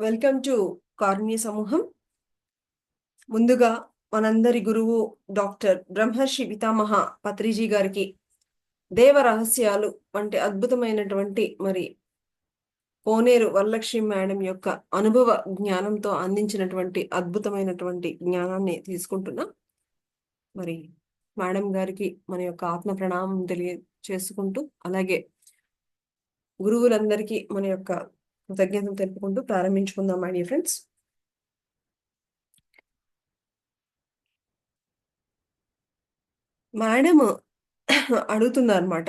Welcome to కార్ణీయ సమూహం ముందుగా మనందరి గురువు డాక్టర్ బ్రహ్మర్షి పితామహ పత్రిజీ గారికి దేవ రహస్యాలు వంటి అద్భుతమైనటువంటి మరి కోనేరు వరలక్ష్మి మేడం యొక్క అనుభవ జ్ఞానంతో అందించినటువంటి అద్భుతమైనటువంటి జ్ఞానాన్ని తీసుకుంటున్నాం. మరి మేడం గారికి మన యొక్క ఆత్మ ప్రణామం తెలియ చేసుకుంటూ అలాగే గురువులందరికీ మన యొక్క కృతజ్ఞతలు తెలుపుకుంటూ ప్రారంభించుకుందాం మై డియర్ ఫ్రెండ్స్? మేడం అడుగుతుందన్నమాట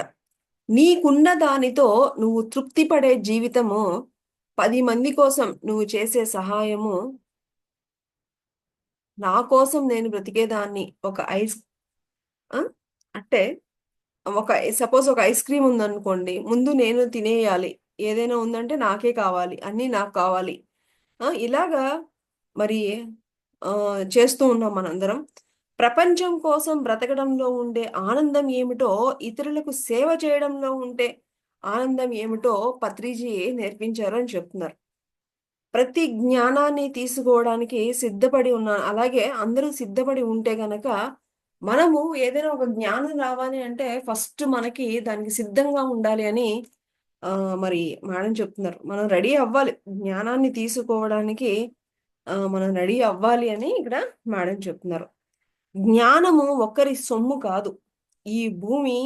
నీకున్న దానితో నువ్వు తృప్తి పడే జీవితము పది మంది కోసం నువ్వు చేసే సహాయము నా కోసం నేను బ్రతికేదాన్ని ఒక ఐస్ అంటే ఒక సపోజ్ ఒక ఐస్ క్రీమ్ ఉందనుకోండి ముందు నేను తినేయాలి. ఏదైనా ఉందంటే నాకే కావాలి అన్నీ నాకు కావాలి. ఇలాగా మరి చేస్తూ ఉన్నాం మనందరం. ప్రపంచం కోసం బ్రతకడంలో ఉండే ఆనందం ఏమిటో ఇతరులకు సేవ చేయడంలో ఉండే ఆనందం ఏమిటో పత్రిజీ నేర్పించారు అని చెప్తున్నారు. ప్రతి జ్ఞానాన్ని తీసుకోవడానికి సిద్ధపడి ఉన్నాను. అలాగే అందరూ సిద్ధపడి ఉంటే గనక మనము ఏదైనా ఒక జ్ఞానం రావాలి అంటే ఫస్ట్ మనకి దానికి సిద్ధంగా ఉండాలి అని మరి మేడం చెప్తున్నారు. మనం రెడీ అవ్వాలి. జ్ఞానాన్ని తీసుకోవడానికి ఆ మనం రెడీ అవ్వాలి అని ఇక్కడ మేడం చెప్తున్నారు. జ్ఞానము ఒక్కరి సొమ్ము కాదు. ఈ భూమి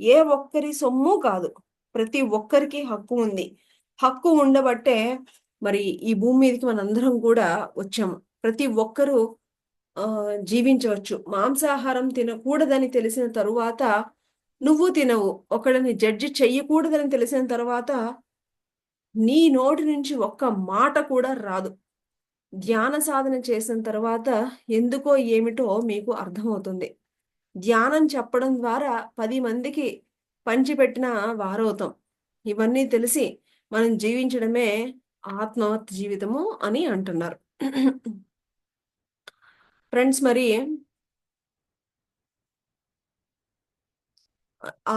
ఏ ఒక్కరి సొమ్ము కాదు. ప్రతి ఒక్కరికి హక్కు ఉంది. హక్కు ఉండబట్టే మరి ఈ భూమి మీదకి మనందరం కూడా వచ్చాము. ప్రతి ఒక్కరూ ఆ జీవించవచ్చు. మాంసాహారం తినకూడదని తెలిసిన తరువాత నువ్వు తినవు. ఒకడిని జడ్జి చెయ్యకూడదని తెలిసిన తర్వాత నీ నోటి నుంచి ఒక్క మాట కూడా రాదు. ధ్యాన సాధన చేసిన తర్వాత ఎందుకో ఏమిటో మీకు అర్థమవుతుంది. ధ్యానం చెప్పడం ద్వారా పది మందికి పంచిపెట్టిన వారవుతాం ఇవన్నీ తెలిసి మనం జీవించడమే ఆత్మహత్య జీవితము అని అంటున్నారు. ఫ్రెండ్స్ మరి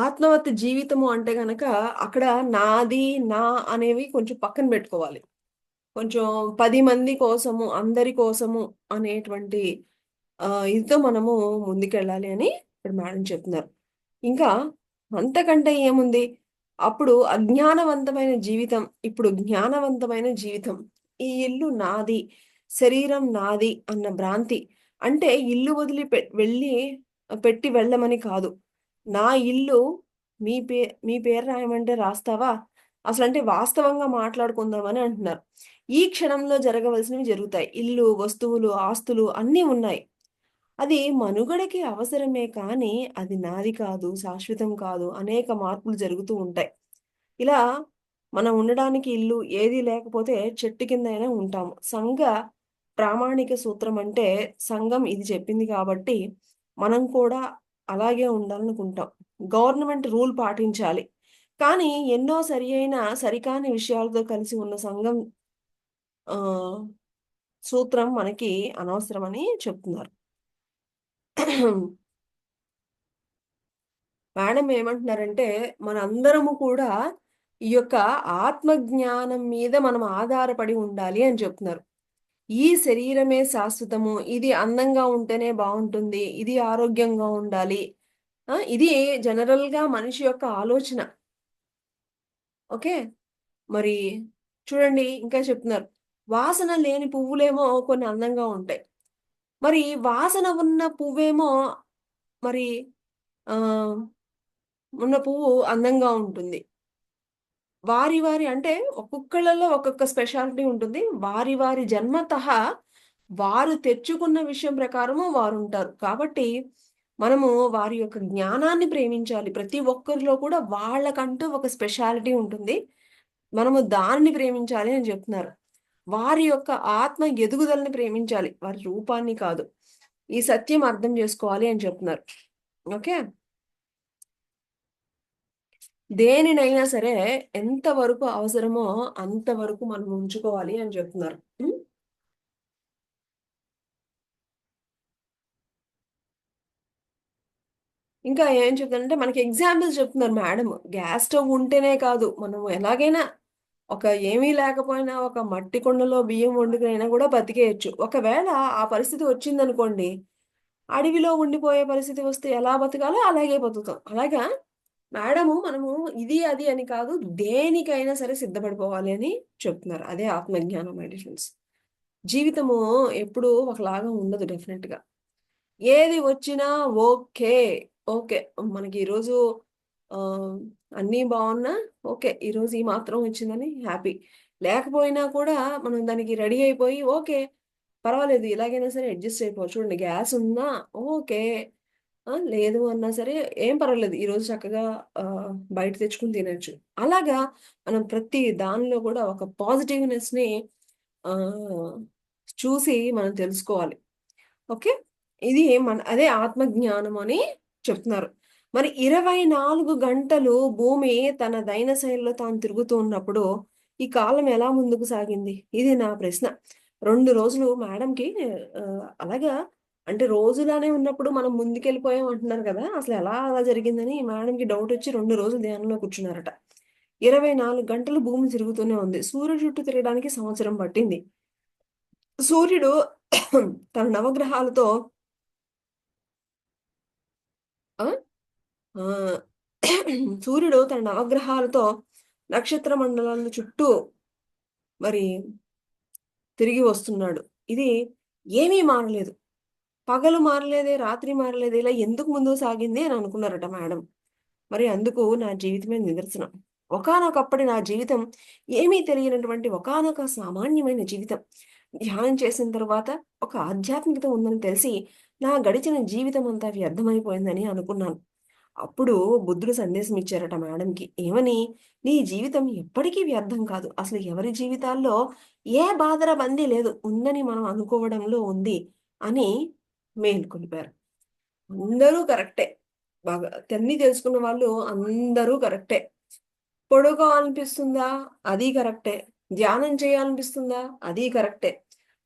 ఆత్మవత్ జీవితము అంటే గనక అక్కడ నాది నా అనేవి కొంచెం పక్కన పెట్టుకోవాలి. కొంచెం పది మంది కోసము అందరి కోసము అనేటువంటి ఇదితో మనము ముందుకెళ్ళాలి అని ఇప్పుడు మేడం చెప్తున్నారు. ఇంకా అంతకంటే ఏముంది? అప్పుడు అజ్ఞానవంతమైన జీవితం ఇప్పుడు జ్ఞానవంతమైన జీవితం ఈ ఇల్లు నాది శరీరం నాది అన్న భ్రాంతి అంటే ఇల్లు వదిలి వెళ్ళి పెట్టి వెళ్ళమని కాదు. నా ఇల్లు మీ పే మీ పేరు రాయమంటే రాస్తావా? అసలు అంటే వాస్తవంగా మాట్లాడుకుందామని అంటున్నారు. ఈ క్షణంలో జరగవలసినవి జరుగుతాయి. ఇల్లు వస్తువులు ఆస్తులు అన్నీ ఉన్నాయి. అది మనుగడకి అవసరమే కానీ అది నాది కాదు శాశ్వతం కాదు అనేక మార్పులు జరుగుతూ ఉంటాయి. ఇలా మనం ఉండడానికి ఇల్లు ఏది లేకపోతే చెట్టు కింద అయినా ఉంటాము సంఘ ప్రామాణిక సూత్రం అంటే సంఘం ఇది చెప్పింది కాబట్టి మనం కూడా అలాగే ఉండాలనుకుంటాం. గవర్నమెంట్ రూల్ పాటించాలి. కానీ ఎన్నో సరి అయిన సరికాని విషయాలతో కలిసి ఉన్న సంఘం సూత్రం మనకి అనవసరమని చెప్తున్నారు. మేడం ఏమంటున్నారంటే మనందరము కూడా ఈ యొక్క ఆత్మజ్ఞానం మీద మనం ఆధారపడి ఉండాలి అని చెప్తున్నారు. ఈ శరీరమే శాశ్వతము. ఇది అందంగా ఉంటేనే బాగుంటుంది. ఇది ఆరోగ్యంగా ఉండాలి. ఇది జనరల్గా మనిషి యొక్క ఆలోచన. ఓకే? మరి చూడండి ఇంకా చెప్తున్నారు. వాసన లేని పువ్వులేమో కొన్ని అందంగా ఉంటాయి. మరి వాసన ఉన్న పువ్వేమో మరి ఉన్న పువ్వు అందంగా ఉంటుంది. వారి వారి అంటే ఒక్కొక్కళ్ళలో ఒక్కొక్క స్పెషాలిటీ ఉంటుంది. వారి వారి జన్మత వారు తెచ్చుకున్న విషయం ప్రకారము వారు ఉంటారు. కాబట్టి మనము వారి యొక్క జ్ఞానాన్ని ప్రేమించాలి. ప్రతి ఒక్కరిలో కూడా వాళ్ళకంటూ ఒక స్పెషాలిటీ ఉంటుంది. మనము దానిని ప్రేమించాలి అని చెప్తున్నారు. వారి యొక్క ఆత్మ ఎదుగుదలని ప్రేమించాలి. వారి రూపాన్ని కాదు. ఈ సత్యం అర్థం చేసుకోవాలి అని చెప్తున్నారు. ఓకే? దేనినైనా సరే ఎంతవరకు అవసరమో అంతవరకు మనం ఉంచుకోవాలి అని చెప్తున్నారు. ఇంకా ఏం చెప్తానంటే మనకి ఎగ్జాంపుల్స్ చెప్తున్నారు మేడం. గ్యాస్ స్టవ్ ఉంటేనే కాదు మనం ఎలాగైనా ఒక ఏమీ లేకపోయినా ఒక మట్టి కుండలో బియ్యం వండుకునైనా కూడా బతికేయచ్చు. ఒకవేళ ఆ పరిస్థితి వచ్చిందనుకోండి అడవిలో ఉండిపోయే పరిస్థితి వస్తే ఎలా బతకాలో అలాగే బతుకుతాం. అలాగా? మేడము మనము ఇది అది అని కాదు దేనికైనా సరే సిద్ధపడిపోవాలి అని చెప్తున్నారు. అదే ఆత్మజ్ఞానం మెడిషన్స్ జీవితము ఎప్పుడు ఒకలాగా ఉండదు డెఫినెట్గా ఏది వచ్చినా ఓకే ఓకే. మనకి ఈరోజు అన్నీ బాగున్నా ఓకే ఈరోజు ఈ మాత్రం వచ్చిందని హ్యాపీ. లేకపోయినా కూడా మనం దానికి రెడీ అయిపోయి ఓకే పర్వాలేదు ఎలాగైనా సరే అడ్జస్ట్ అయిపోవచ్చు. చూడండి గ్యాస్ ఉందా ఓకే లేదు అన్నా సరే ఏం పర్వాలేదు. ఈరోజు చక్కగా బయట తెచ్చుకుని తినచ్చు. అలాగా మనం ప్రతి దానిలో కూడా ఒక పాజిటివ్నెస్ని ఆ, చూసి మనం తెలుసుకోవాలి. ఓకే? ఇది మన అదే ఆత్మజ్ఞానం అని చెప్తున్నారు. మరి ఇరవై నాలుగు గంటలు భూమి తన దైన శైలిలో తాను తిరుగుతూ ఉన్నప్పుడు ఈ కాలం ఎలా ముందుకు సాగింది? ఇది నా ప్రశ్న. రెండు రోజులు మేడంకి అలాగా అంటే రోజులానే ఉన్నప్పుడు మనం ముందుకెళ్ళిపోయాం అంటున్నారు కదా! అసలు ఎలా అలా జరిగిందని మేడంకి డౌట్ వచ్చి రెండు రోజులు ధ్యానంలో కూర్చున్నారట. ఇరవై నాలుగు గంటలు భూమి తిరుగుతూనే ఉంది. సూర్యుడు చుట్టూ తిరగడానికి సంవత్సరం పట్టింది. సూర్యుడు తన నవగ్రహాలతో ఆ! సూర్యుడు తన నవగ్రహాలతో నక్షత్ర మండలాల చుట్టూ మరి తిరిగి వస్తున్నాడు. ఇది ఏమీ మారలేదు. పగలు మారలేదే రాత్రి మారలేదే ఇలా ఎందుకు ముందుకు సాగింది అని అనుకున్నారట మేడం. మరి అందుకు నా జీవితమే నిదర్శనం. ఒకనొకప్పటి నా జీవితం ఏమీ తెలియనటువంటి ఒకానొక సామాన్యమైన జీవితం. ధ్యానం చేసిన తర్వాత ఒక ఆధ్యాత్మికత ఉందని తెలిసి నా గడిచిన జీవితం అంతా వ్యర్థమైపోయిందని అనుకున్నాను. అప్పుడు బుద్ధుడు సందేశం ఇచ్చారట మేడంకి ఏమని? నీ జీవితం ఎప్పటికీ వ్యర్థం కాదు. అసలు ఎవరి జీవితాల్లో ఏ బాధర బందీ లేదు. ఉందని మనం అనుకోవడంలో ఉంది అని మేల్కొలిపారు. అందరూ కరెక్టే. బాగా అన్ని తెలుసుకున్న వాళ్ళు అందరూ కరెక్టే. పొడుకోవాలనిపిస్తుందా అది కరెక్టే. ధ్యానం చేయాలనిపిస్తుందా? అది కరెక్టే.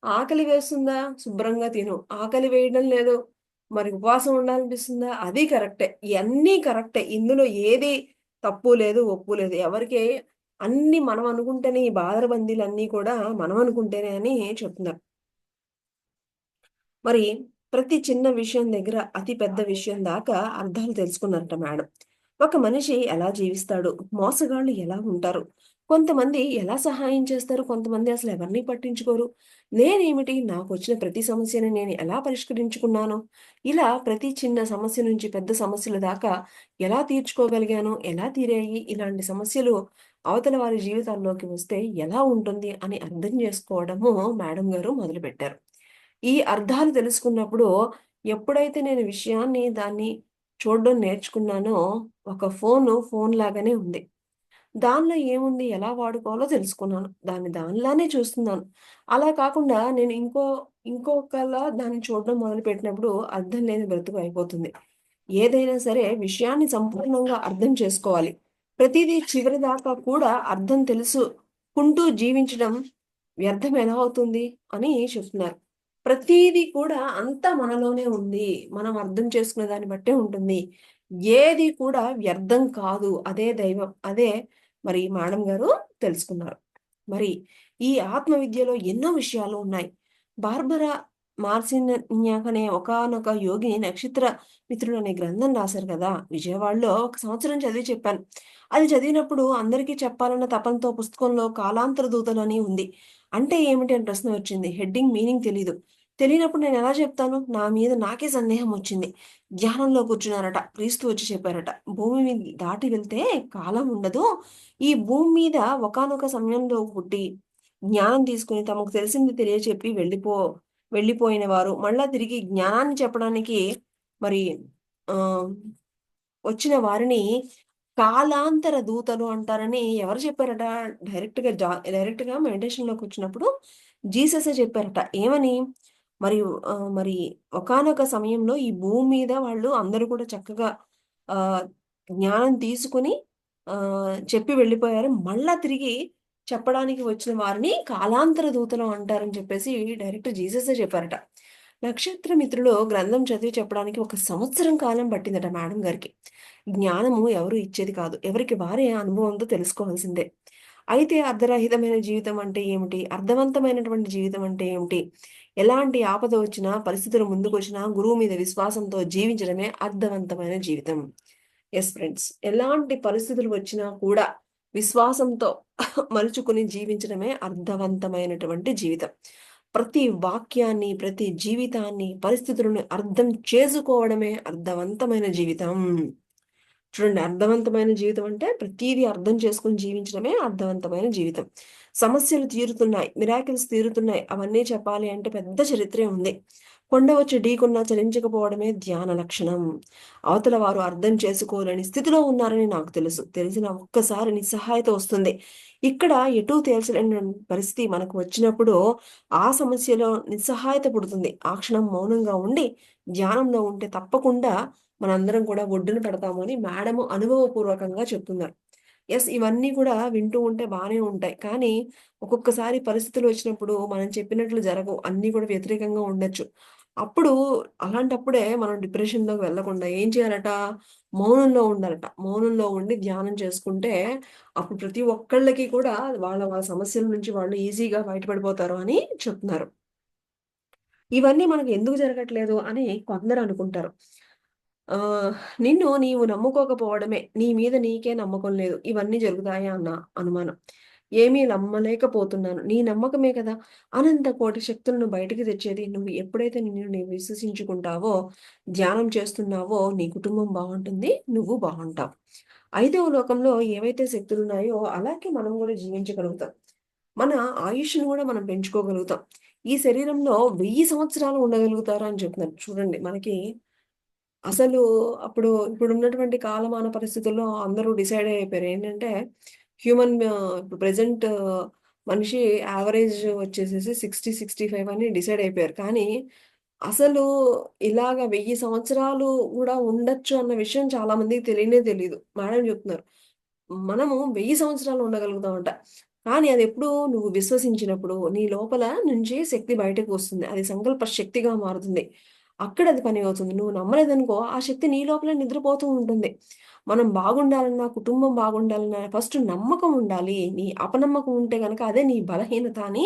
ఆకలి వేస్తుందా? శుభ్రంగా తిను. ఆకలి వేయడం లేదు. మరి ఉపవాసం ఉండాలనిపిస్తుందా? అది కరెక్టే. ఇవన్నీ కరెక్టే. ఇందులో ఏది తప్పు లేదు ఒప్పు లేదు. ఎవరికి? అన్ని మనం అనుకుంటేనే ఈ బాధరబందీలు అన్నీ కూడా మనం అనుకుంటేనే అని చెప్తున్నారు. మరి ప్రతి చిన్న విషయం దగ్గర అతి పెద్ద విషయం దాకా అర్థాలు తెలుసుకున్నారట మేడం. ఒక మనిషి ఎలా జీవిస్తాడు? మోసగాళ్ళు ఎలా ఉంటారు? కొంతమంది ఎలా సహాయం చేస్తారు? కొంతమంది అసలు ఎవరిని పట్టించుకోరు? నేనేమిటి? నాకు వచ్చిన ప్రతి సమస్యని నేను ఎలా పరిష్కరించుకున్నాను? ఇలా ప్రతి చిన్న సమస్య నుంచి పెద్ద సమస్యల దాకా ఎలా తీర్చుకోగలిగాను? ఎలా తీరాయి? ఇలాంటి సమస్యలు అవతల వారి జీవితాల్లోకి వస్తే ఎలా ఉంటుంది అని అర్థం చేసుకోవడము మేడం గారు మొదలుపెట్టారు. ఈ అర్థాలు తెలుసుకున్నప్పుడు ఎప్పుడైతే నేను విషయాన్ని దాన్ని చూడడం నేర్చుకున్నానో ఒక ఫోను ఫోన్ లాగానే ఉంది. దానిలో ఏముంది ఎలా వాడుకోవాలో తెలుసుకున్నాను. దాన్ని దానిలానే చూస్తున్నాను. అలా కాకుండా నేను ఇంకో ఇంకొకలా దాన్ని చూడడం మొదలు పెట్టినప్పుడు అర్థం లేని బ్రతుకు అయిపోతుంది. ఏదైనా సరే విషయాన్ని సంపూర్ణంగా అర్థం చేసుకోవాలి. ప్రతిదీ చివరి దాకా కూడా అర్థం తెలుసుకుంటూ జీవించడం వ్యర్థం ఎలా అవుతుంది అని చెప్తున్నారు. ప్రతిదీ కూడా అంతా మనలోనే ఉంది. మనం అర్థం చేసుకునే దాన్ని బట్టే ఉంటుంది. ఏది కూడా వ్యర్థం కాదు. అదే దైవం. అదే మరి మేడం గారు తెలుసుకున్నారు. మరి ఈ ఆత్మ విద్యలో ఎన్నో విషయాలు ఉన్నాయి. బార్బరా మార్సిన్యాక్ అనే ఒకనొక యోగిని నక్షత్ర మిత్రుడు అనే గ్రంథం రాశారు కదా. విజయవాడలో ఒక సంవత్సరం చదివి చెప్పాను. అది చదివినప్పుడు అందరికీ చెప్పాలన్న తపనతో పుస్తకంలో కాలాంతర దూతలు అని ఉంది. అంటే ఏమిటి అని ప్రశ్న వచ్చింది. హెడ్డింగ్ మీనింగ్ తెలియదు తెలియనప్పుడు నేను ఎలా చెప్తాను? నా మీద నాకే సందేహం వచ్చింది. ధ్యానంలో కూర్చున్నారట. క్రీస్తు వచ్చి చెప్పారట. భూమి మీద దాటి వెళ్తే కాలం ఉండదు. ఈ భూమి మీద ఒకానొక సమయంలో పుట్టి జ్ఞానం తీసుకుని తమకు తెలిసింది తెలియచెప్పి వెళ్ళిపో వెళ్ళిపోయిన వారు. మళ్ళా తిరిగి జ్ఞానాన్ని చెప్పడానికి మరి ఆ వచ్చిన వారిని కాలాంతర దూతలు అంటారని ఎవరు చెప్పారట? డైరెక్ట్గా జా డైరెక్ట్గా మెడిటేషన్లోకి వచ్చినప్పుడు జీససే చెప్పారట. ఏమని? మరి మరి ఒకానొక సమయంలో ఈ భూమి మీద వాళ్ళు అందరూ కూడా చక్కగా ఆ జ్ఞానం తీసుకుని ఆ చెప్పి వెళ్ళిపోయారు. మళ్ళా తిరిగి చెప్పడానికి వచ్చిన వారిని కాలాంతర దూతలు అంటారని చెప్పేసి డైరెక్ట్ జీససే చెప్పారట. నక్షత్ర మిత్రులు గ్రంథం చదివి చెప్పడానికి ఒక సంవత్సరం కాలం పట్టిందట మేడం గారికి. జ్ఞానము ఎవరు ఇచ్చేది కాదు. ఎవరికి వారే అనుభవంతో తెలుసుకోవాల్సిందే. అయితే అర్ధరహితమైన జీవితం అంటే ఏమిటి? అర్థవంతమైనటువంటి జీవితం అంటే ఏమిటి? ఎలాంటి ఆపద వచ్చినా పరిస్థితులు ముందుకు వచ్చినా గురువు మీద విశ్వాసంతో జీవించడమే అర్థవంతమైన జీవితం. ఎస్ ఫ్రెండ్స్ ఎలాంటి పరిస్థితులు వచ్చినా కూడా విశ్వాసంతో మలుచుకుని జీవించడమే అర్థవంతమైనటువంటి జీవితం. ప్రతి వాక్యాన్ని ప్రతి జీవితాన్ని పరిస్థితులను అర్థం చేసుకోవడమే అర్థవంతమైన జీవితం. చూడండి అర్థవంతమైన జీవితం అంటే ప్రతిదీ అర్థం చేసుకుని జీవించడమే అర్థవంతమైన జీవితం. సమస్యలు తీరుతున్నాయి మిరాకిల్స్ తీరుతున్నాయి అవన్నీ చెప్పాలి అంటే పెద్ద చరిత్రే ఉంది. కొండ వచ్చి ఢీకున్నా చలించకపోవడమే ధ్యాన లక్షణం. అవతల వారు అర్థం చేసుకోలేని స్థితిలో ఉన్నారని నాకు తెలుసు. తెలిసిన ఒక్కసారి నిస్సహాయత వస్తుంది. ఇక్కడ ఎటూ తేల్చలేని పరిస్థితి మనకు వచ్చినప్పుడు ఆ సమస్యలో నిస్సహాయత పుడుతుంది. ఆ క్షణం మౌనంగా ఉండి ధ్యానంలో ఉంటే తప్పకుండా మనందరం కూడా ఒడ్డున పెడతాము అని మేడము అనుభవపూర్వకంగా చెప్తున్నారు. ఎస్ ఇవన్నీ కూడా వింటూ ఉంటే బాగానే ఉంటాయి. కానీ ఒక్కొక్కసారి పరిస్థితులు వచ్చినప్పుడు మనం చెప్పినట్లు జరగవు. అన్నీ కూడా వ్యతిరేకంగా ఉండొచ్చు. అప్పుడు అలాంటప్పుడే మనం డిప్రెషన్లోకి వెళ్ళకుండా ఏం చేయాలట? మౌనంలో ఉండాలట. మౌనంలో ఉండి ధ్యానం చేసుకుంటే అప్పుడు ప్రతి ఒక్కళ్ళకి కూడా వాళ్ళ వాళ్ళ సమస్యల నుంచి వాళ్ళు ఈజీగా బయటపడిపోతారు అని చెప్తున్నారు. ఇవన్నీ మనకు ఎందుకు జరగట్లేదు అని కొందరు అనుకుంటారు. ఆ నిన్ను నీవు నమ్ముకోకపోవడమే. నీ మీద నీకే నమ్మకం లేదు. ఇవన్నీ జరుగుతాయా? అన్న అనుమానం. ఏమీ నమ్మలేకపోతున్నాను. నీ నమ్మకమే కదా. అనంత కోటి శక్తులను బయటికి తెచ్చేది నువ్వు ఎప్పుడైతే నిన్ను నీవు విశ్వసించుకుంటావో ధ్యానం చేస్తున్నావో నీ కుటుంబం బాగుంటుంది నువ్వు బాగుంటావు. ఐదవ లోకంలో ఏవైతే శక్తులు ఉన్నాయో అలాగే మనం కూడా జీవించగలుగుతాం. మన ఆయుష్ను కూడా మనం పెంచుకోగలుగుతాం. ఈ శరీరంలో వెయ్యి సంవత్సరాలు ఉండగలుగుతారా అని చెప్తున్నారు చూడండి మనకి అసలు అప్పుడు ఇప్పుడు ఉన్నటువంటి కాలమాన పరిస్థితుల్లో అందరూ డిసైడ్ అయిపోయారు. ఏంటంటే హ్యూమన్ ఇప్పుడు ప్రజెంట్ మనిషి యావరేజ్ వచ్చేసేసి సిక్స్టీ సిక్స్టీ ఫైవ్ అని డిసైడ్ అయిపోయారు. కానీ అసలు ఇలాగ వెయ్యి సంవత్సరాలు కూడా ఉండొచ్చు అన్న విషయం చాలా మందికి తెలియనే తెలియదు మేడం చెప్తున్నారు మనము వెయ్యి సంవత్సరాలు ఉండగలుగుతామంట. కానీ అది ఎప్పుడు నువ్వు విశ్వసించినప్పుడు నీ లోపల నుంచి శక్తి బయటకు వస్తుంది. అది సంకల్ప శక్తిగా మారుతుంది. అక్కడ అది పని అవుతుంది. నువ్వు నమ్మలేదనుకో ఆ శక్తి నీ లోపల నిద్రపోతూ ఉంటుంది. మనం బాగుండాలన్నా కుటుంబం బాగుండాలన్నా ఫస్ట్ నమ్మకం ఉండాలి. నీ అపనమ్మకం ఉంటే కనుక అదే నీ బలహీనత అని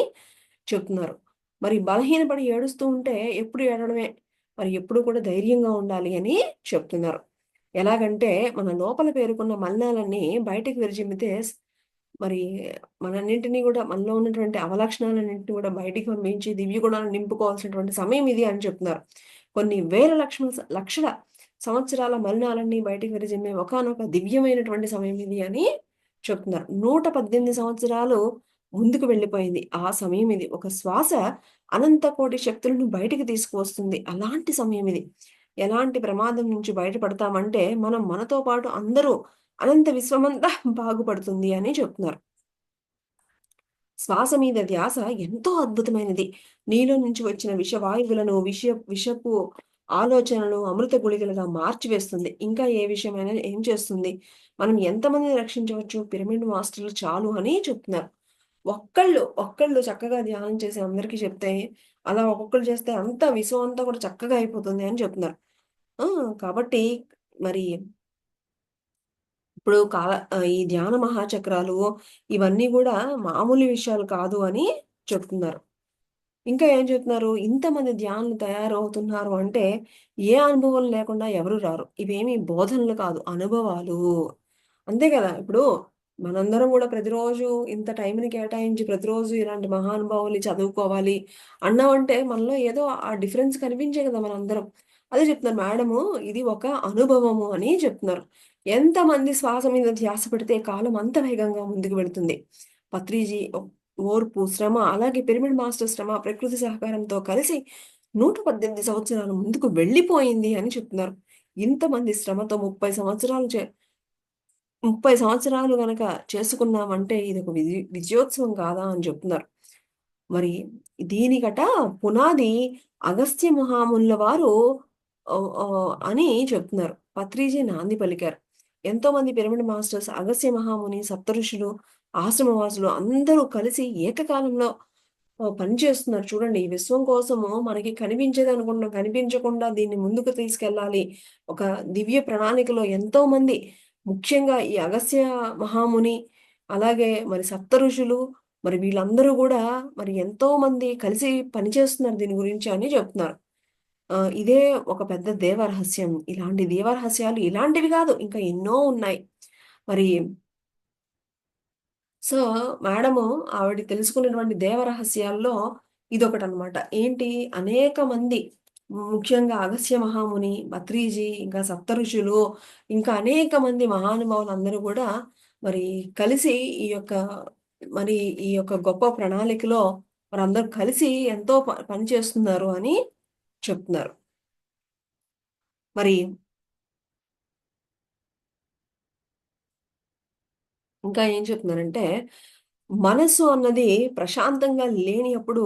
చెప్తున్నారు. మరి బలహీనపడి ఏడుస్తూ ఉంటే ఎప్పుడు ఏడవడమే? మరి ఎప్పుడు కూడా ధైర్యంగా ఉండాలి అని చెప్తున్నారు. ఎలాగంటే మన లోపల పేరుకున్న మలినాలన్నీ బయటకు విరజిమ్మితే మరి మనన్నింటినీ కూడా మనలో ఉన్నటువంటి అవలక్షణాలన్నింటినీ కూడా బయటికి పంపించి దివ్య గుణాలను నింపుకోవాల్సినటువంటి సమయం ఇది అని చెప్తున్నారు. కొన్ని వేల లక్షల లక్షల సంవత్సరాల మలినాలన్నీ బయటికి విరజిమ్మే ఒకనొక దివ్యమైనటువంటి సమయం ఇది అని చెప్తున్నారు. నూట పద్దెనిమిది సంవత్సరాలు ముందుకు వెళ్ళిపోయింది ఆ సమయం ఇది. ఒక శ్వాస అనంత కోటి శక్తులను బయటికి తీసుకువస్తుంది. అలాంటి సమయం ఇది. ఎలాంటి ప్రమాదం నుంచి బయటపడతామంటే మనం మనతో పాటు అందరూ అనంత విశ్వమంతా బాగుపడుతుంది అని చెప్తున్నారు. శ్వాస మీద ధ్యాస ఎంతో అద్భుతమైనది. నీలో నుంచి వచ్చిన విషవాయువులను విష విషపు ఆలోచనలు అమృత గుళికలుగా మార్చివేస్తుంది. ఇంకా ఏ విషయమైనా ఏం చేస్తుంది? మనం ఎంతమందిని రక్షించవచ్చు? పిరమిడ్ మాస్టర్లు చాలు అని చెప్తున్నారు. ఒక్కళ్ళు ఒక్కళ్ళు చక్కగా ధ్యానం చేసి అందరికీ చెప్తే అలా ఒక్కొక్కరు చేస్తే అంత విశ్వం అంతా కూడా చక్కగా అయిపోతుంది అని చెప్తున్నారు. కాబట్టి మరి ఇప్పుడు కాల ఈ ధ్యాన మహాచక్రాలు ఇవన్నీ కూడా మామూలు విషయాలు కాదు అని చెప్తున్నారు. ఇంకా ఏం చెప్తున్నారు? ఇంతమంది ధ్యానులు తయారవుతున్నారు అంటే ఏ అనుభవం లేకుండా ఎవరు రారు. ఇవేమి బోధనలు కాదు అనుభవాలు. అంతే కదా? ఇప్పుడు మనందరం కూడా ప్రతిరోజు ఇంత టైంని కేటాయించి ప్రతిరోజు ఇలాంటి మహానుభావులు చదువుకోవాలి అన్నామంటే మనలో ఏదో ఆ డిఫరెన్స్ కనిపించే కదా మనందరం. అదే చెప్తున్నారు మేడము ఇది ఒక అనుభవము అని చెప్తున్నారు. ఎంతమంది శ్వాస మీద ధ్యాస పెడితే కాలం అంత వేగంగా ముందుకు వెళుతుంది. పత్రిజీ ఓర్పు శ్రమ అలాగే పిరమిడ్ మాస్టర్ శ్రమ ప్రకృతి సహకారంతో కలిసి నూట పద్దెనిమిది సంవత్సరాలు ముందుకు వెళ్ళిపోయింది అని చెప్తున్నారు. ఇంతమంది శ్రమతో ముప్పై సంవత్సరాలు చే ముప్పై సంవత్సరాలు గనక చేసుకున్నామంటే ఇది ఒక విజయ విజయోత్సవం కాదా అని చెప్తున్నారు. మరి దీనికట పునాది అగస్త్య మహాముల వారు అని చెప్తున్నారు. పత్రిజీ నాంది పలికారు. ఎంతో మంది పిరమిడ్ మాస్టర్స్ అగస్య మహాముని సప్తఋషులు ఆశ్రమవాసులు అందరూ కలిసి ఏకకాలంలో పనిచేస్తున్నారు చూడండి ఈ విశ్వం కోసము మనకి కనిపించేది అనుకుంటున్నాం కనిపించకుండా దీన్ని ముందుకు తీసుకెళ్ళాలి. ఒక దివ్య ప్రణాళికలో ఎంతో మంది ముఖ్యంగా ఈ అగస్య మహాముని అలాగే మరి సప్త ఋషులు మరి వీళ్ళందరూ కూడా మరి ఎంతో మంది కలిసి పనిచేస్తున్నారు దీని గురించి అని చెప్తున్నారు. ఇదే ఒక పెద్ద దేవరహస్యం ఇలాంటి దేవరహస్యాలు ఇలాంటివి కాదు ఇంకా ఎన్నో ఉన్నాయి. మరి సో మేడము ఆవిడ తెలుసుకున్నటువంటి దేవరహస్యాల్లో ఇదొకటి అనమాట ఏంటి? అనేక మంది ముఖ్యంగా అగస్య మహాముని భత్రీజీ ఇంకా సప్త ఋషులు ఇంకా అనేక మంది మహానుభావులు అందరూ కూడా మరి కలిసి ఈ యొక్క మరి ఈ యొక్క గొప్ప ప్రణాళికలో వారందరూ కలిసి ఎంతో ప- పని చేస్తున్నారు అని చెప్తున్నారు. మరి ఇంకా ఏం చెప్తున్నారంటే మనసు అన్నది ప్రశాంతంగా లేని అప్పుడు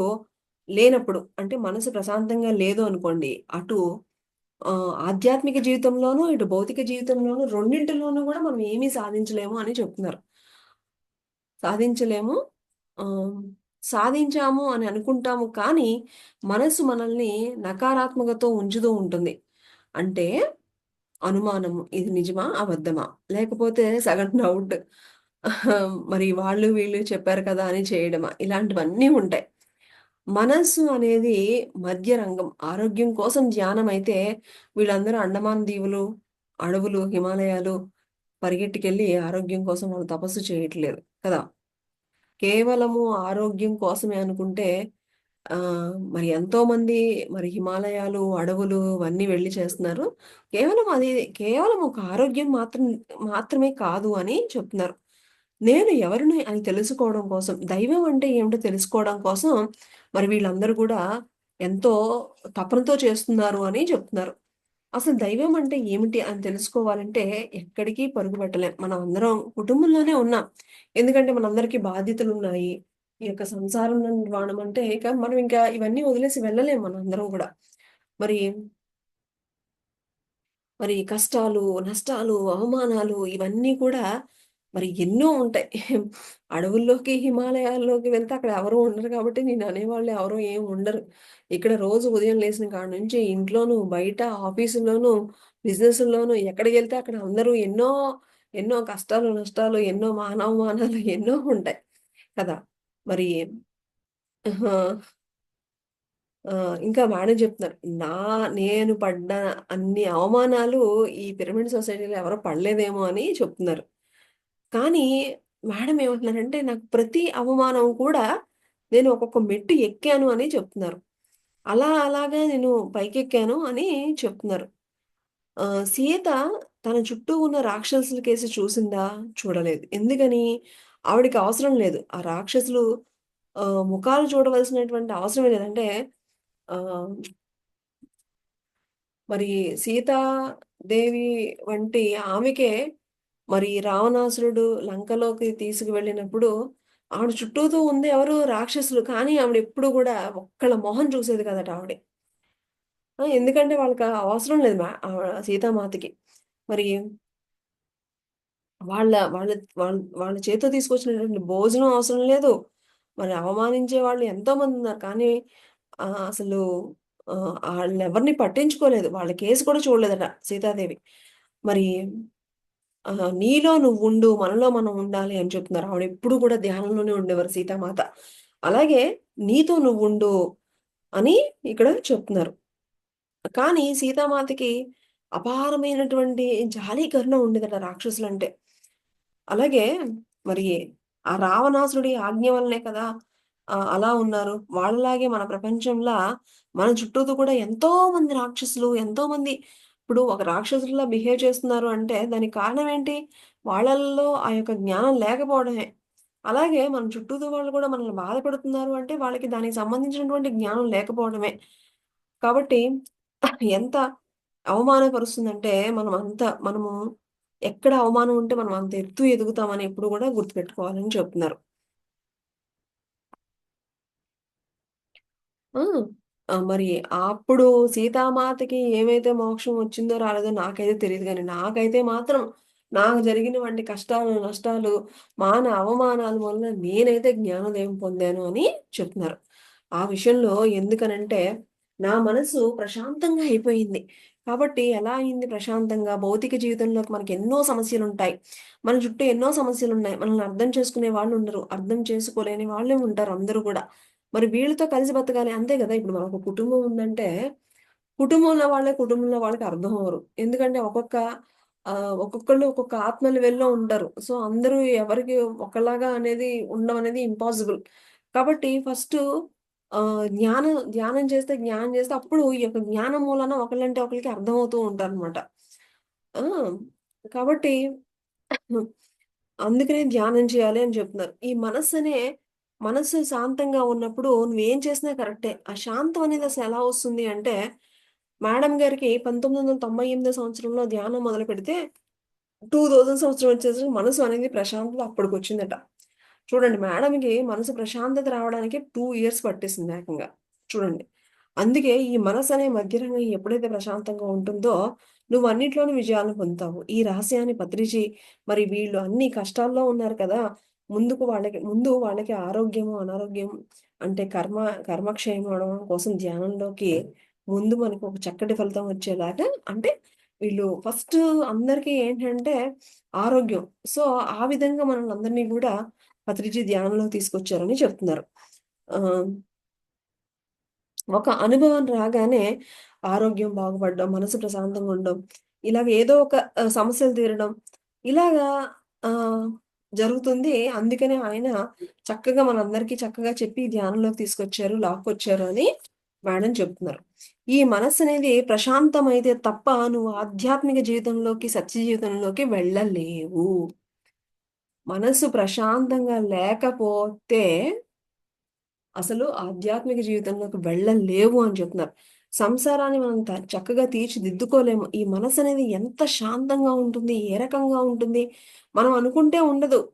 లేనప్పుడు అంటే మనసు ప్రశాంతంగా లేదు అనుకోండి అటు ఆధ్యాత్మిక జీవితంలోనూ ఇటు భౌతిక జీవితంలోనూ రెండింటిలోనూ కూడా మనం ఏమీ సాధించలేము అని చెప్తున్నారు. సాధించలేము ఆ, సాధించాము అని అనుకుంటాము కానీ మనసు మనల్ని నకారాత్మకతో ఉంచుతూ ఉంటుంది. అంటే అనుమానము ఇది నిజమా అబద్ధమా? లేకపోతే సగం డౌట్ మరి వాళ్ళు వీళ్ళు చెప్పారు కదా అని చేయడమా? ఇలాంటివన్నీ ఉంటాయి. మనస్సు అనేది మధ్య రంగం ఆరోగ్యం కోసం ధ్యానం అయితే వీళ్ళందరూ అండమాన్ దీవులు అడవులు హిమాలయాలు పరిగెట్టుకెళ్ళి ఆరోగ్యం కోసం వాళ్ళు తపస్సు చేయట్లేదు కదా? కేవలము ఆరోగ్యం కోసమే అనుకుంటే ఆ మరి ఎంతో మంది మరి హిమాలయాలు అడవులు అవన్నీ వెళ్ళి చేస్తున్నారు. కేవలం అది కేవలం ఒక ఆరోగ్యం మాత్రం మాత్రమే కాదు అని చెప్తున్నారు. నేను ఎవరిని అని తెలుసుకోవడం కోసం దైవం అంటే ఏమిటో తెలుసుకోవడం కోసం మరి వీళ్ళందరూ కూడా ఎంతో తపనతో చేస్తున్నారు అని చెప్తున్నారు. అసలు దైవం అంటే ఏమిటి అని తెలుసుకోవాలంటే ఎక్కడికి పరుగు పెట్టలేం. మనం అందరం కుటుంబంలోనే ఉన్నాం. ఎందుకంటే మనందరికీ బాధ్యతలు ఉన్నాయి. ఈ యొక్క సంసారం నిర్మాణం అంటే ఇక మనం ఇంకా ఇవన్నీ వదిలేసి వెళ్ళలేం మనం అందరం కూడా. మరి మరి కష్టాలు నష్టాలు అవమానాలు ఇవన్నీ కూడా మరి ఎన్నో ఉంటాయి. అడవుల్లోకి హిమాలయాల్లోకి వెళ్తే అక్కడ ఎవరు ఉండరు కాబట్టి నేను అనేవాళ్ళు ఎవరు ఏం ఉండరు. ఇక్కడ రోజు ఉదయం లేచిన కాడ నుంచి ఇంట్లోనూ బయట ఆఫీసుల్లోనూ బిజినెస్లోనూ ఎక్కడికి వెళ్తే అక్కడ అందరూ ఎన్నో ఎన్నో కష్టాలు నష్టాలు ఎన్నో మానవమానాలు ఎన్నో ఉంటాయి కదా. మరి ఇంకా మేడం చెప్తున్నారు. నా నేను పడ్డ అన్ని అవమానాలు ఈ పిరమిడ్ సొసైటీలో ఎవరో పడలేదేమో అని చెప్తున్నారు. కానీ మేడం ఏమంటున్నారంటే నాకు ప్రతి అవమానం కూడా నేను ఒక్కొక్క మెట్టు ఎక్కాను అని చెప్తున్నారు. అలా అలాగా నేను పైకెక్కాను అని చెప్తున్నారు. సీత తన చుట్టూ ఉన్న రాక్షసుల కేసి చూసిందా? చూడలేదు. ఎందుకని? ఆవిడకి అవసరం లేదు. ఆ రాక్షసులు ముఖాలు చూడవలసినటువంటి అవసరం లేదంటే మరి మరి సీతాదేవి వంటి ఆమెకే మరి రావణాసురుడు లంకలోకి తీసుకువెళ్ళినప్పుడు ఆవిడ చుట్టూతో ఉంది ఎవరు? రాక్షసులు. కానీ ఆవిడ ఎప్పుడు కూడా ఒక్కళ్ళ మొహం చూసేది కదట ఆవిడ. ఎందుకంటే వాళ్ళకి అవసరం లేదు మా సీతామాతకి. మరి వాళ్ళ వాళ్ళ వాళ్ళ వాళ్ళ చేతితో తీసుకొచ్చినటువంటి భోజనం అవసరం లేదు. మరి అవమానించే వాళ్ళు ఎంతో మంది ఉన్నారు. కానీ అసలు ఆ, వాళ్ళని ఎవరిని పట్టించుకోలేదు. వాళ్ళ కేసు కూడా చూడలేదట సీతాదేవి. మరి నీలో నువ్వు ఉండు మనలో మనం ఉండాలి అని చెప్తున్నారు. ఆవిడ ఎప్పుడు కూడా ధ్యానంలోనే ఉండేవారు సీతామాత. అలాగే నీతో నువ్వు ఉండు అని ఇక్కడ చెప్తున్నారు. కానీ సీతామాతకి అపారమైనటువంటి జాలి కరుణ ఉండేదట రాక్షసులంటే. అలాగే మరి ఆ రావణాసురుడి ఆజ్ఞ వల్లనే కదా ఆ, అలా ఉన్నారు. వాళ్ళలాగే మన ప్రపంచంలో మన చుట్టూతో కూడా ఎంతో మంది రాక్షసులు ఎంతో మంది ఇప్పుడు ఒక రాక్షసులా బిహేవ్ చేస్తున్నారు అంటే దానికి కారణం ఏంటి? వాళ్ళల్లో ఆ యొక్క జ్ఞానం లేకపోవడమే. అలాగే మన చుట్టూతో వాళ్ళు కూడా మనల్ని బాధపడుతున్నారు అంటే వాళ్ళకి దానికి సంబంధించినటువంటి జ్ఞానం లేకపోవడమే. కాబట్టి ఎంత అవమానపరుస్తుందంటే మనం అంత మనము ఎక్కడ అవమానం ఉంటే మనం అంత ఎత్తు ఎదుగుతామని ఎప్పుడు కూడా గుర్తుపెట్టుకోవాలని చెప్తున్నారు. ఆ, మరి అప్పుడు సీతామాతకి ఏమైతే మోక్షం వచ్చిందో రాలేదో నాకైతే తెలియదు కానీ నాకైతే మాత్రం నాకు జరిగినటువంటి కష్టాలు నష్టాలు మాన అవమానాల వలన నేనైతే జ్ఞానోదయం పొందాను అని చెప్తున్నారు. ఆ విషయంలో ఎందుకనంటే నా మనసు ప్రశాంతంగా అయిపోయింది. కాబట్టి ఎలా అయింది ప్రశాంతంగా? భౌతిక జీవితంలోకి మనకి ఎన్నో సమస్యలు ఉంటాయి మన చుట్టూ ఎన్నో సమస్యలు ఉన్నాయి మనల్ని అర్థం చేసుకునే వాళ్ళు ఉండరు. అర్థం చేసుకోలేని వాళ్ళే ఉంటారు అందరూ కూడా. మరి వీళ్ళతో కలిసి బతకాలి అంతే కదా? ఇప్పుడు మనకు కుటుంబం ఉందంటే కుటుంబంలో వాళ్ళే కుటుంబంలో వాళ్ళకి అర్థం అవ్వరు. ఎందుకంటే ఒక్కొక్క ఆ, ఒక్కొక్కళ్ళు ఒక్కొక్క ఆత్మ లెవెల్లో ఉంటారు సో అందరూ ఎవరికి ఒకలాగా అనేది ఉండడం అనేది ఇంపాసిబుల్ కాబట్టి ఫస్ట్ ఆ జ్ఞానం ధ్యానం చేస్తే జ్ఞానం చేస్తే అప్పుడు ఈ యొక్క జ్ఞానం మూలన ఒకళ్ళంటే ఒకరికి అర్థమవుతూ ఉంటారు అనమాట కాబట్టి అందుకనే ధ్యానం చేయాలి అని చెప్తున్నారు. ఈ మనస్సు అనే మనసు శాంతంగా ఉన్నప్పుడు నువ్వేం చేసినా కరెక్టే. ఆ శాంతం అనేది అసలు ఎలా వస్తుంది అంటే మేడం గారికి పంతొమ్మిది వందల తొంభై ఎనిమిదో సంవత్సరంలో ధ్యానం మొదలు పెడితే టూ థౌజండ్ సంవత్సరం వచ్చేసరికి మనసు అనేది ప్రశాంతత అప్పటికి వచ్చిందట. చూడండి మేడంకి మనసు ప్రశాంతత రావడానికి టూ ఇయర్స్ పట్టేసింది ఏకంగా. చూడండి అందుకే ఈ మనసు అనే మధ్యరంగం ఎప్పుడైతే ప్రశాంతంగా ఉంటుందో నువ్వు అన్నిట్లోనూ విజయాలను పొందుతావు. ఈ రహస్యాన్ని పత్రిచి మరి వీళ్ళు అన్ని కష్టాల్లో ఉన్నారు కదా ముందుకు వాళ్ళకి ముందు వాళ్ళకి ఆరోగ్యము అనారోగ్యం అంటే కర్మ కర్మక్షయం అవడం కోసం ధ్యానంలోకి ముందు మనకు ఒక చక్కటి ఫలితం వచ్చేలాగా అంటే వీళ్ళు ఫస్ట్ అందరికీ ఏంటంటే ఆరోగ్యం. సో ఆ విధంగా మనల్ని అందరినీ కూడా పత్రిజీ ధ్యానంలో తీసుకొచ్చారని చెప్తున్నారు. ఆ ఒక అనుభవం రాగానే ఆరోగ్యం బాగుపడడం మనసు ప్రశాంతంగా ఉండడం ఇలాగ ఏదో ఒక సమస్యలు తీరడం ఇలాగా ఆ జరుగుతుంది. అందుకనే ఆయన చక్కగా మనందరికీ చక్కగా చెప్పి ధ్యానంలోకి తీసుకొచ్చారు లాక్కొచ్చారు అని మేడం చెప్తున్నారు. ఈ మనస్సు అనేది ప్రశాంతమైతే తప్ప నువ్వు ఆధ్యాత్మిక జీవితంలోకి సత్య జీవితంలోకి వెళ్ళలేవు. మనసు ప్రశాంతంగా లేకపోతే అసలు ఆధ్యాత్మిక జీవితంలోకి వెళ్ళలేవు అని చెప్తున్నారు. సంసారాన్ని మనం త- చక్కగా తీర్చిదిద్దుకోలేము. ఈ మనసు అనేది ఎంత శాంతంగా ఉంటుంది ఏ రకంగా ఉంటుంది మనం అనుకుంటే ఉండదు.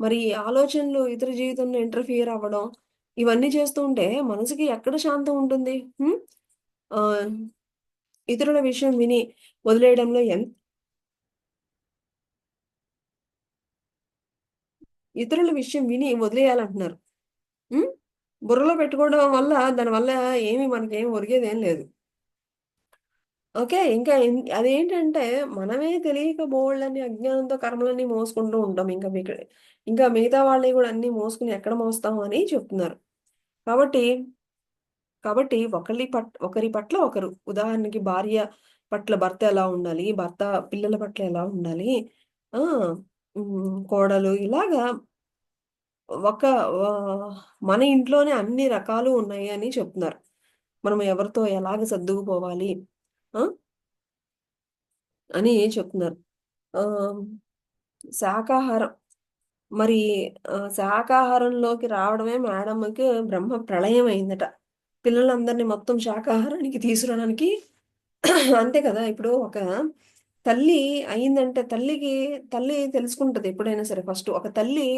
మరి ఆలోచనలు ఇతర జీవితంలో ఇంటర్ఫియర్ అవ్వడం ఇవన్నీ చేస్తూ ఉంటే మనసుకి ఎక్కడ శాంతం ఉంటుంది? ఇతరుల విషయం విని వదిలేయడంలో ఎంత ఇతరుల విషయం విని వదిలేయాలంటున్నారు. బుర్రలో పెట్టుకోవడం వల్ల దానివల్ల ఏమి మనకేం ఒరిగేది ఏం లేదు. ఓకే ఇంకా అదేంటంటే మనమే తెలియక బోళ్ళని అజ్ఞానంతో కర్మలన్నీ మోసుకుంటూ ఉంటాం. ఇంకా ఇక్కడ ఇంకా మిగతా వాళ్ళని కూడా అన్ని మోసుకుని ఎక్కడ మోస్తాం అని చెప్తున్నారు. కాబట్టి కాబట్టి ఒకరి పట్ ఒకరి పట్ల ఒకరు ఉదాహరణకి భార్య పట్ల భర్త ఎలా ఉండాలి భర్త పిల్లల పట్ల ఎలా ఉండాలి ఆ కోడలు ఇలాగా ఒక మన ఇంట్లోనే అన్ని రకాలు ఉన్నాయి అని చెప్తున్నారు. మనం ఎవరితో ఎలాగ సర్దుకుపోవాలి ఆ? అని చెప్తున్నారు. ఆ శాకాహారం. మరి ఆ, శాకాహారంలోకి రావడమే మేడంకి బ్రహ్మ ప్రళయం అయిందట పిల్లలందరినీ మొత్తం శాకాహారానికి తీసుకురావడానికి అంతే కదా ఇప్పుడు ఒక తల్లి అయిందంటే తల్లికి తల్లి తెలుసుకుంటది ఎప్పుడైనా సరే ఫస్ట్. ఒక తల్లి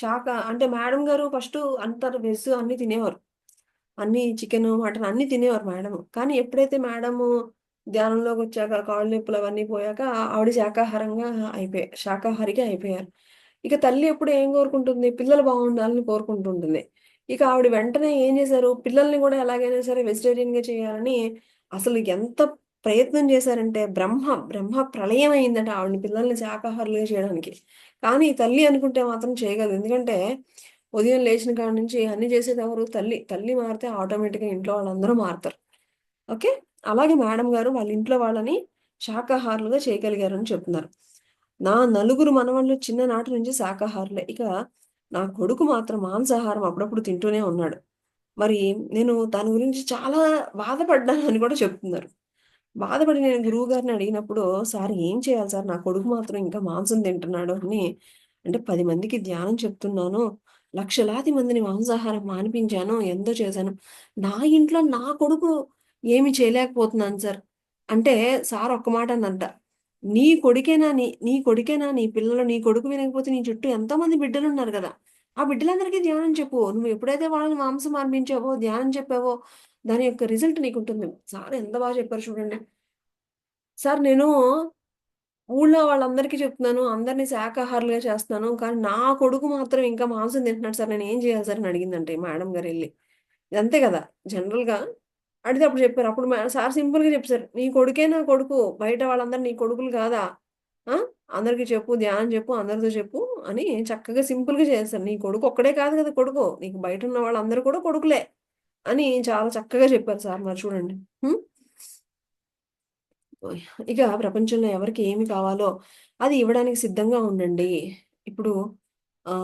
శాక అంటే మేడం గారు ఫస్ట్ అంత వెజ్ అన్ని తినేవారు. అన్ని చికెన్ మటన్ అన్ని తినేవారు మేడం. కానీ ఎప్పుడైతే మేడము ధ్యానంలోకి వచ్చాక కాళ్ళు నొప్పులు అవన్నీ పోయాక ఆవిడ శాకాహారంగా అయిపోయాయి శాకాహారిగా అయిపోయారు. ఇక తల్లి ఎప్పుడు ఏం కోరుకుంటుంది? పిల్లలు బాగుండాలని కోరుకుంటుంటుంది. ఇక ఆవిడ వెంటనే ఏం చేశారు? పిల్లల్ని కూడా ఎలాగైనా సరే వెజిటేరియన్గా చేయాలని అసలు ఎంత ప్రయత్నం చేశారంటే బ్రహ్మ బ్రహ్మ ప్రళయం అయిందంట ఆవిడని పిల్లల్ని శాకాహారులుగా చేయడానికి. కానీ తల్లి అనుకుంటే మాత్రం చేయగలదు. ఎందుకంటే ఉదయం లేచిన కాడ నుంచి అన్ని చేసేది ఎవరు? తల్లి. తల్లి మారితే ఆటోమేటిక్గా ఇంట్లో వాళ్ళందరూ మారుతారు. ఓకే? అలాగే మేడం గారు వాళ్ళ ఇంట్లో వాళ్ళని శాకాహారులుగా చేయగలిగారు అని చెప్తున్నారు. నా నలుగురు మనవాళ్ళు చిన్ననాటి నుంచి శాకాహారులే. ఇక నా కొడుకు మాత్రం మాంసాహారం అప్పుడప్పుడు తింటూనే ఉన్నాడు. మరి నేను దాని గురించి చాలా బాధపడ్డాను అని కూడా చెప్తున్నారు. బాధపడి నేను గురువు గారిని అడిగినప్పుడు సార్ ఏం చేయాలి సార్? నా కొడుకు మాత్రం ఇంకా మాంసం తింటున్నాడు అని. అంటే పది మందికి ధ్యానం చెప్తున్నాను. లక్షలాది మందిని మాంసాహారం మానిపించాను. ఎంతో చేశాను. నా ఇంట్లో నా కొడుకు ఏమి చేయలేకపోతున్నాను సార్. అంటే సార్ ఒక్క మాట అన్నంట. నీ కొడుకేనా నీ నీ కొడుకేనా? నీ పిల్లలు నీ కొడుకు వినకపోతే నీ చుట్టూ ఎంతో మంది బిడ్డలు ఉన్నారు కదా. ఆ బిడ్డలందరికీ ధ్యానం చెప్పు. నువ్వు ఎప్పుడైతే వాళ్ళని మాంసం అర్పించావో ధ్యానం చెప్పావో దాని యొక్క రిజల్ట్ నీకు ఉంటుంది సార్ ఎంత బాగా చెప్పారు చూడండి. సార్ నేను ఊళ్ళో వాళ్ళందరికీ చెప్తున్నాను. అందరినీ శాకాహారులుగా చేస్తున్నాను. కానీ నా కొడుకు మాత్రం ఇంకా మాంసం తింటున్నాడు సార్. నేను ఏం చేయాలి సార్? అని అడిగిందంటే మేడం గారు వెళ్ళి. అంతే కదా. జనరల్గా అడిగితే అప్పుడు చెప్పారు. అప్పుడు సార్ సింపుల్గా చెప్పారు నీ కొడుకే నా కొడుకు. బయట వాళ్ళందరూ నీ కొడుకులు కాదా? అందరికీ అందరికి చెప్పు ధ్యానం చెప్పు అందరితో చెప్పు అని చక్కగా సింపుల్గా చేస్తారు నీ కొడుకు ఒక్కడే కాదు కదా కొడుకు. నీకు బయట ఉన్న వాళ్ళందరూ కూడా కొడుకులే. అని చాలా చక్కగా చెప్పారు సార్ మరి చూడండి. ఇక ప్రపంచంలో ఎవరికి ఏమి కావాలో అది ఇవ్వడానికి సిద్ధంగా ఉండండి. ఇప్పుడు ఆ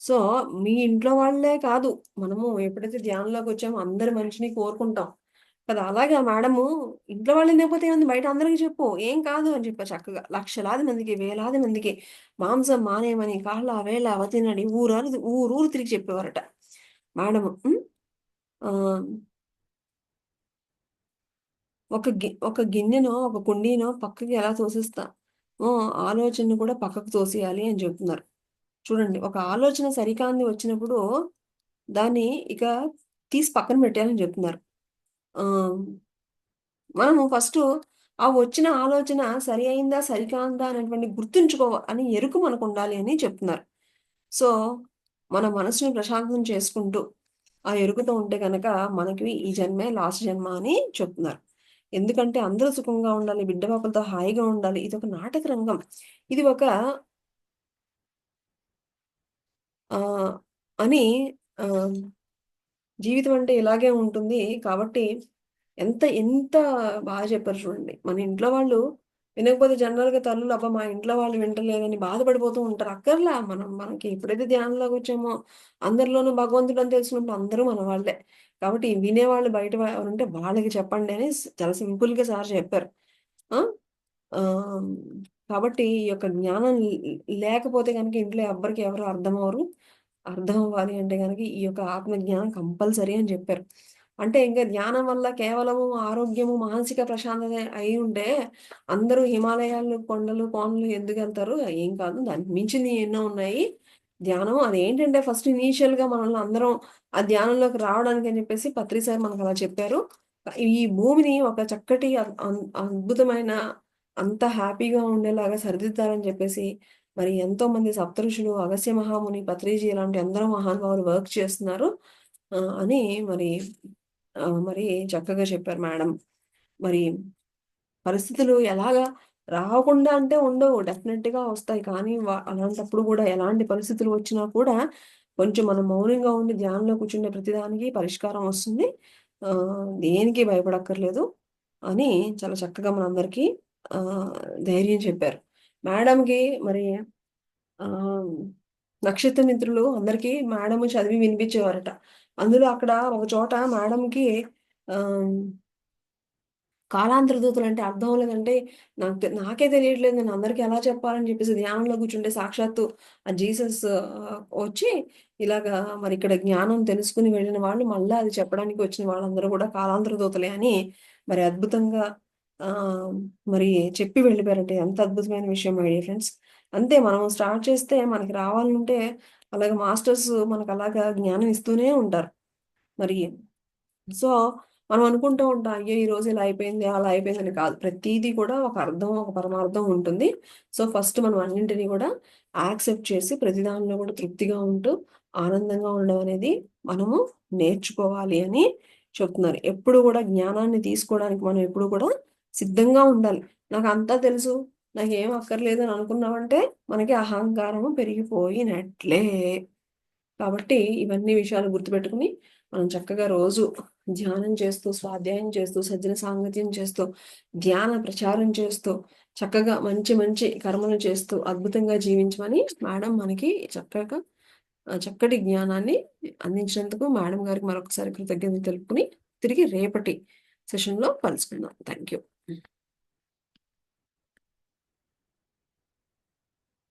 సో మీ ఇంట్లో వాళ్ళే కాదు మనము ఎప్పుడైతే ధ్యానంలోకి వచ్చామో అందరి మంచిని కోరుకుంటాం. కదా అలాగే మేడము ఇంట్లో వాళ్ళు లేకపోతే ఏమంది? బయట అందరికీ చెప్పు. ఏం కాదు అని చెప్పారు చక్కగా. లక్షలాది మందికి వేలాది మందికి మాంసం మానేయమని కాళ్ళ వేళ అవతినని ఊరు ఊరూరు తిరిగి చెప్పేవారట. మేడం ఒక గి ఒక గిన్నెనో ఒక కుండీనో పక్కకి ఎలా తోసిస్తా? ఓ ఆలోచనను కూడా పక్కకు తోసేయాలి అని చెప్తున్నారు. చూడండి ఒక ఆలోచన సరికాంది వచ్చినప్పుడు దాన్ని ఇక తీసి పక్కన పెట్టాలని చెప్తున్నారు. మనము ఫస్ట్ ఆ వచ్చిన ఆలోచన సరి అయిందా సరికాందా అనేటువంటి గుర్తుంచుకో అని ఎరుకు మనకు ఉండాలి అని చెప్తున్నారు. సో మన మనసుని ప్రశాంతం చేసుకుంటూ ఆ ఎరుకుతో ఉంటే కనుక మనకి ఈ జన్మే లాస్ట్ జన్మ అని చెప్తున్నారు. ఎందుకంటే అందరూ సుఖంగా ఉండాలి బిడ్డ పాపలతో హాయిగా ఉండాలి ఇది ఒక నాటక రంగం. ఇది ఒక ఆ అని ఆ జీవితం అంటే ఇలాగే ఉంటుంది కాబట్టి ఎంత ఎంత బాగా చెప్పారు చూడండి. మన ఇంట్లో వాళ్ళు వినకపోతే జనరల్గా తల్లులు అబ్బా మా ఇంట్లో వాళ్ళు వింటలేదని బాధపడిపోతూ ఉంటారు. అక్కర్లా మనం మనకి ఎప్పుడైతే ధ్యానంలోకి వచ్చామో అందరిలోనూ భగవంతుడు అని తెలిసినప్పుడు అందరూ మన వాళ్ళే. కాబట్టి వినేవాళ్ళు బయట ఎవరు ఉంటే వాళ్ళకి చెప్పండి అని చాలా సింపుల్గా సార్ చెప్పారు. ఆ? ఆ, కాబట్టి ఈ యొక్క జ్ఞానం లేకపోతే కనుక ఇంట్లో ఎవ్వరికి ఎవరు అర్థం అర్థం అవ్వాలి అంటే కనుక ఈ యొక్క ఆత్మజ్ఞానం కంపల్సరీ అని చెప్పారు. అంటే ఇంకా ధ్యానం వల్ల కేవలము ఆరోగ్యము మానసిక ప్రశాంతత అయి ఉంటే అందరూ హిమాలయాలు కొండలు కోనలు ఎందుకు వెళ్తారు? ఏం కాదు. దానికి మించింది ఎన్నో ఉన్నాయి. ధ్యానం అది ఏంటంటే ఫస్ట్ ఇనీషియల్గా మనల్ని అందరం ఆ ధ్యానంలోకి రావడానికి అని చెప్పేసి పత్రి సార్ మనకు అలా చెప్పారు. ఈ భూమిని ఒక చక్కటి అద్భుతమైన అంత హ్యాపీగా ఉండేలాగా సరిదిద్దాలని చెప్పేసి మరి ఎంతో మంది సప్తఋషులు అగస్య మహాముని పత్రిజీ ఇలాంటి అందరూ మహానుభావులు వర్క్ చేస్తున్నారు. అని మరి మరి చక్కగా చెప్పారు మేడం. మరి పరిస్థితులు ఎలాగా రాకుండా అంటే ఉండవు డెఫినెట్గా వస్తాయి. కానీ అలాంటప్పుడు కూడా ఎలాంటి పరిస్థితులు వచ్చినా కూడా కొంచెం మనం మౌనంగా ఉండి ధ్యానంలో కూర్చుండే ప్రతిదానికి పరిష్కారం వస్తుంది. దేనికి భయపడక్కర్లేదు అని చాలా చక్కగా మనందరికీ ధైర్యం చెప్పారు. మేడంకి మరి ఆ నక్షత్ర మిత్రులు అందరికీ మేడం చదివి వినిపించేవారట. అందులో అక్కడ ఒక చోట మేడంకి ఆ కాలాంతర దూతలు అంటే అర్థం లేదంటే నాకు నాకే తెలియట్లేదు. నేను అందరికీ ఎలా చెప్పాలని చెప్పేసి ధ్యానంలో కూర్చుంటే సాక్షాత్తు ఆ జీసస్ వచ్చి ఇలాగా మరి ఇక్కడ జ్ఞానం తెలుసుకుని వెళ్ళిన వాళ్ళు మళ్ళీ అది చెప్పడానికి వచ్చిన వాళ్ళందరూ కూడా కాలాంతర దూతలే అని మరి అద్భుతంగా ఆ మరి చెప్పి వెళ్ళిపోయారంటే ఎంత అద్భుతమైన విషయం మై డియర్ ఫ్రెండ్స్. అంతే మనం స్టార్ట్ చేస్తే మనకి రావాలంటే అలాగే మాస్టర్స్ మనకు అలాగా జ్ఞానం ఇస్తూనే ఉంటారు. మరి సో మనం అనుకుంటూ ఉంటాం అయ్యో ఈ రోజు ఇలా అయిపోయింది అలా అయిపోయింది అని కాదు. ప్రతిదీ కూడా ఒక అర్థం ఒక పరమార్థం ఉంటుంది. సో ఫస్ట్ మనం అన్నింటినీ కూడా యాక్సెప్ట్ చేసి ప్రతి దానిలో కూడా తృప్తిగా ఉంటూ ఆనందంగా ఉండడం అనేది మనము నేర్చుకోవాలి అని చెప్తున్నారు. ఎప్పుడు కూడా జ్ఞానాన్ని తీసుకోవడానికి మనం ఎప్పుడు కూడా సిద్ధంగా ఉండాలి. నాకు అంతా తెలుసు. నాకు ఏం అక్కర్లేదు అని అనుకున్నామంటే మనకి అహంకారము పెరిగిపోయినట్లే. కాబట్టి ఇవన్నీ విషయాలు గుర్తుపెట్టుకుని మనం చక్కగా రోజు ధ్యానం చేస్తూ స్వాధ్యాయం చేస్తూ సజ్జన సాంగత్యం చేస్తూ ధ్యాన ప్రచారం చేస్తూ చక్కగా మంచి మంచి కర్మలు చేస్తూ అద్భుతంగా జీవించమని మేడం మనకి చక్కగా చక్కటి జ్ఞానాన్ని అందించినందుకు మేడం గారికి మరొకసారి కృతజ్ఞతలు తెలుపుకుని తిరిగి రేపటి సెషన్లో కలుసుకుందాం. Thank you